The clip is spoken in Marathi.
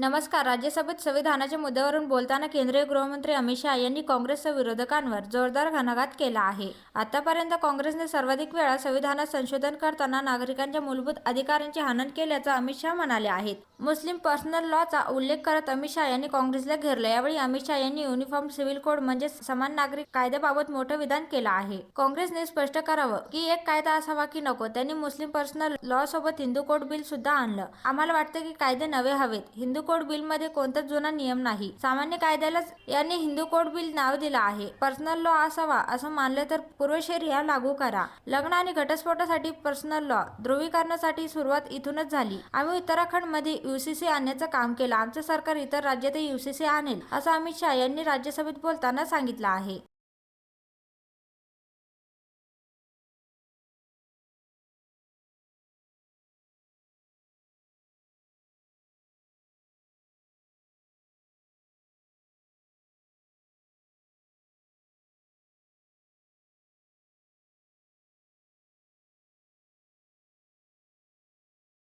नमस्कार. राज्यसभेत संविधानाच्या मुद्द्यावरून बोलताना केंद्रीय गृहमंत्री अमित शहा यांनी काँग्रेसच्या विरोधकांवर जोरदार घणाघात केला आहे. आतापर्यंत काँग्रेसने सर्वाधिक वेळा संविधानात संशोधन करताना नागरिकांच्या मूलभूत अधिकारांचे हनन केल्याचं अमित शहा म्हणाले आहेत. मुस्लिम पर्सनल लॉचा उल्लेख करत अमित शहा यांनी काँग्रेसला घेरलं. यावेळी अमित शहा यांनी युनिफॉर्म सिव्हिल कोड म्हणजे समान नागरिक कायद्याबाबत मोठं विधान केलं आहे. काँग्रेसने स्पष्ट करावं की एक कायदा असावा की नको त्यांनी मुस्लिम पर्सनल लॉ सोबत हिंदू कोड बिल सुद्धा आणलं. आम्हाला वाटतं की कायदे नवे हवेत. हिंदू कोड बिलमध्ये कोणताच जुना नियम नाही. सामान्य कायद्यालाच यांनी हिंदू कोड बिल नाव दिलं आहे. पर्सनल लॉ असावा असं मानलं तर पूर्व ह्या लागू करा. लग्न आणि घटस्फोटासाठी पर्सनल लॉ ध्रुवीकरणासाठी सुरुवात इथूनच झाली. आम्ही उत्तराखंडमध्ये युसीसी आणण्याचं काम केलं. आमचं सरकार इतर राज्यातही युसीसी आणेल असं अमित शहा यांनी राज्यसभेत बोलताना सांगितलं आहे.